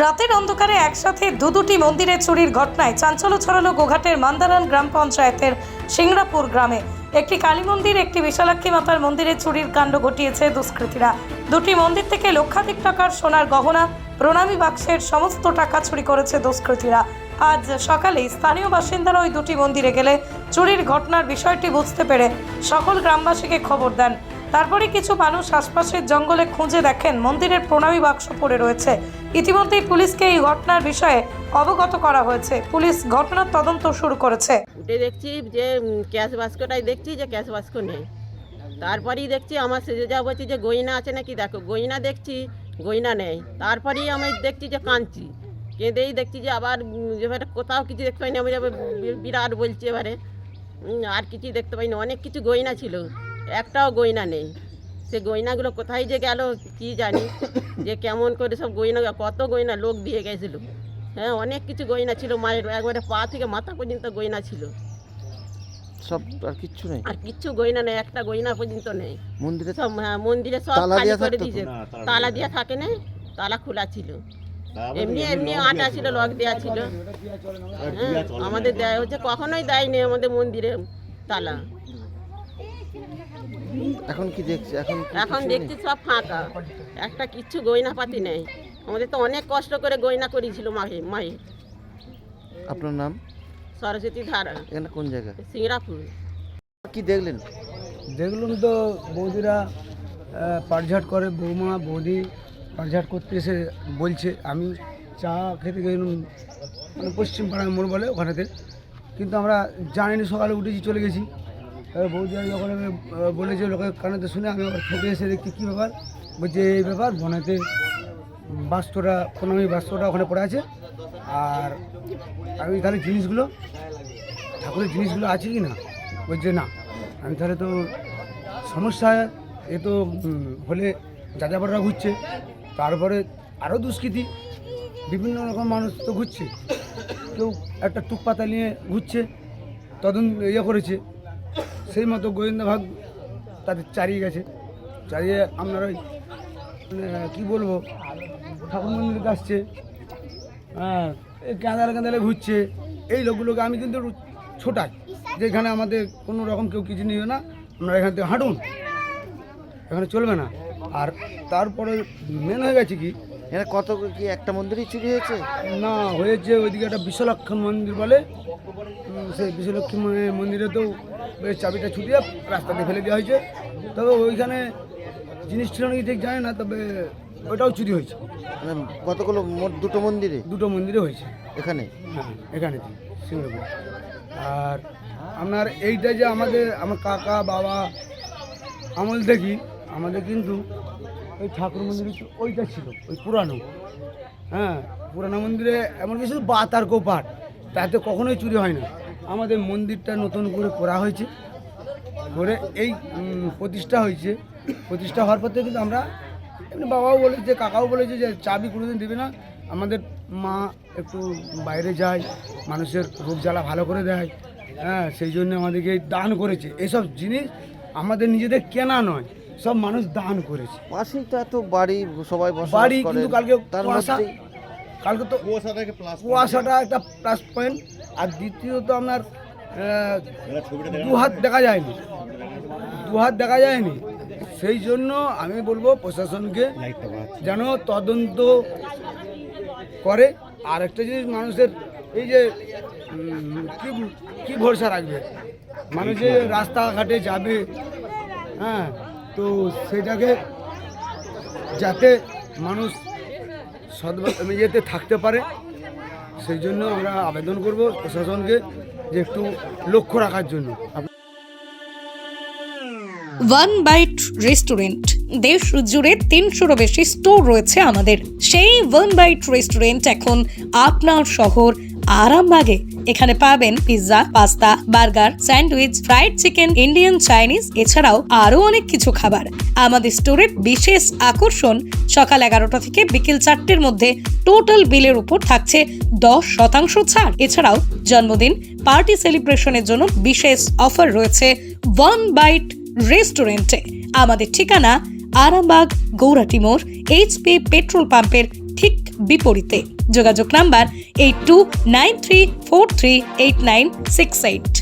রাতের অন্ধকারে একসাথে দু দুটি মন্দিরে চুরির ঘটনায় চাঞ্চল্য ছড়ালো গোঘাটের মান্দারান গ্রাম পঞ্চায়েতের সিংড়াপুর গ্রামে। একটি কালী মন্দির, একটি বিশালাক্ষী মাতার মন্দিরে চুরির কাণ্ড ঘটিয়েছে দুষ্কৃতীরা। দুটি মন্দির থেকে লক্ষাধিক টাকার সোনার গহনা, প্রণামী বাক্সের সমস্ত টাকা চুরি করেছে দুষ্কৃতীরা। আজ সকালে স্থানীয় বাসিন্দারা ওই দুটি মন্দিরে গেলে চুরির ঘটনার বিষয়টি বুঝতে পেরে সকল গ্রামবাসীকে খবর দেন। তারপরে কিছু মানুষ আশপাশের জঙ্গলে খুঁজে দেখেন মন্দিরের প্রণামী বাক্স পড়ে রয়েছে। ইতিমধ্যেই পুলিশকে এই ঘটনার বিষয়ে অবগত করা হয়েছে। পুলিশ ঘটনার তদন্ত শুরু করেছে। উঠে দেখছি যে ক্যাশ বাস্কটাই দেখছি যে ক্যাশ বাস্ক নেই। তারপরেই দেখছি আমার সেজে যা বলছি যে গয়না আছে নাকি, দেখো, গয়না দেখছি, গয়না নেই। তারপরেই আমি দেখছি যে কাঁদছি। কেঁদেই দেখছি যে আবার এবারে কোথাও কিছু দেখতে পাইনি আমি এবার বি- বিরাট বলছি এবারে। আর কিছু দেখতে পাইনি। অনেক কিছু গয়না ছিল। একটাও গয়না নেই। সে গয়নাগুলো কোথায় যে গেল কি জানি যে কেমন করে সব গয়না কত গয়না লোক দিয়ে গেছিল। হ্যাঁ অনেক কিছু গয়না ছিল মায়ের একবারে পা থেকে মাথা পর্যন্ত গয়না ছিল। সব আর কিচ্ছু নেই? আর কিচ্ছু গয়না নেই একটা গয়না পর্যন্ত নেই। মন্দিরে সব হ্যাঁ, মন্দিরে সব তালা খালি করে দিয়েছে। তালা দিয়ে থাকে না তালা খোলা ছিল। এমনি এমনি আটা ছিল লক দেওয়া ছিল। হ্যাঁ, আমাদের দেয় হচ্ছে কখনোই দেয়নি আমাদের মন্দিরে তালা। এখন কি দেখছি? এখন এখন দেখছি সব ফাঁকা। একটা কিচ্ছু গয়না পাতি নেই। আমাদের তো অনেক কষ্ট করে গয়না করেছিল মাহে নেই? আপনার নাম? সরস্বতী ধারা। এখানে কোন জায়গা? সিংরাপুর। কি দেখলেন? দেখলাম তো বৌদিরা পাটঝাট করে বৌমা বৌদি পাটঝাট করতে এসে বলছে আমি চা খেতে গেলাম। মানে পশ্চিম পাড়ায় মোড় বলে ওখানেতে। কিন্তু আমরা জানিনি সকালে উঠেছি চলে গেছি। বৌদিরা যখন আমি, বলেছে লোকের কানেতে শুনে আমি আবার খেতে এসে দেখছি কী ব্যাপার? বলছে এই ব্যাপার বনেতে বাস্তটা প্রণামী বাস্তটা ওখানে পড়ে আছে। আর আমি তাহলে জিনিসগুলো ঠাকুরের জিনিসগুলো আছে কি না? বলছে না। আমি তাহলে তো সমস্যা এ তো হলে যাযাবররা ঘুরছে। তারপরে আরও দুষ্কৃতি বিভিন্ন রকম মানুষ তো ঘুরছে। কেউ একটা টুক পাতা নিয়ে ঘুরছে তদন্ত ইয়ে করেছে। সেই মতো গোয়েন্দা ভাগ তাদের চারিয়ে গেছে। চারিয়ে আপনার ওই মানে কী বলব ঠাকুর মন্দিরে আসছে হ্যাঁ এই কাঁদালে কাঁদালে ঘুরছে। এই লোকগুলোকে আমি কিন্তু একটু ছোটাই যেখানে আমাদের কোনো রকম কেউ কিছু নিবে না আপনারা এখান থেকে হাঁটুন। এখানে চলবে না। আর তারপরে মেন হয়ে গেছে কি? এখানে কত কি একটা মন্দিরই চুরি হয়েছে? না হয়েছে ওইদিকে একটা বিশ্বলক্ষ্মী মন্দির বলে। সেই বিশ্বলক্ষ্মী মন্দিরে তো চাবিটা ছুটিয়ে রাস্তাতে ফেলে দেওয়া হয়েছে। তবে ওইখানে জিনিস ছিল নাকি ঠিক জানি না তবে ওইটাও চুরি হয়েছে। মানে কতগুলো মোট দুটো মন্দিরে? দুটো মন্দিরে হয়েছে। এখানে? হ্যাঁ এখানে সিঙ্গাপুর। আর আপনার এইটা যে আমাদের আমার কাকা বাবা আমল দেখি আমাদের কিন্তু ওই ঠাকুর মন্দির ওইটা ছিল ওই পুরানো। হ্যাঁ পুরানো মন্দিরে এমন কিছু বাত আর কোপাট তাতে কখনোই চুরি হয় না। আমাদের মন্দিরটা নতুন করে করা হয়েছে। করে এই প্রতিষ্ঠা হয়েছে। প্রতিষ্ঠা হওয়ার পর থেকে কিন্তু আমরা এমনি বাবাও বলেছে কাকাও বলেছে যে চাবি কোনোদিন দেবে না। আমাদের মা একটু বাইরে যায় মানুষের রোগ জ্বালা ভালো করে দেয়। হ্যাঁ সেই জন্য আমাদেরকে দান করেছে। এসব জিনিস আমাদের নিজেদের কেনা নয় সব মানুষ দান করেছে। পাশেই তো এত বাড়ি সবাই বাড়ি কিন্তু কালকে কুয়াশা কালকে তো কুয়াশাটা একটা প্লাস পয়েন্ট আর দ্বিতীয়ত আপনার আহ, দু হাত দেখা যায়নি। দু হাত দেখা যায়নি। সেই জন্য আমি বলব প্রশাসনকে যেন তদন্ত করে। আর একটা জিনিস মানুষের এই যে কি কি ভরসা রাখবে? মানুষ যে রাস্তাঘাটে যাবে হ্যাঁ তো সেটাকে যাতে মানুষ সদ ইয়েতে থাকতে পারে। সেই জন্য আমরা আবেদন করব প্রশাসনকে যে একটু লক্ষ্য রাখার জন্য। ওয়ান বাইট রেস্টুরেন্ট দেশ জুড়ে তিনশোরও বেশি স্টোর রয়েছে আমাদের। সেই ওয়ান বাইট রেস্টুরেন্ট এখন আপনার শহর আরামবাগে। এখানে পাবেন pizza pasta burger sandwich fried chicken Indian Chinese এছাড়াও আরও অনেক কিছু খাবার। আমাদের স্টোরের বিশেষ আকর্ষণ সকাল এগারোটা থেকে বিকেল চারটের মধ্যে টোটাল বিলের উপর থাকছে দশ শতাংশ ছাড়। এছাড়াও জন্মদিন পার্টি সেলিব্রেশনের জন্য বিশেষ অফার রয়েছে ওয়ান বাইট রেস্টুরেন্টে আমাদের ঠিকানা আরামবাগ গৌরাটি মোড় এইচপি পেট্রোল পাম্পের ঠিক বিপরীতে। যোগাযোগ number eight two nine three four three eight nine six eight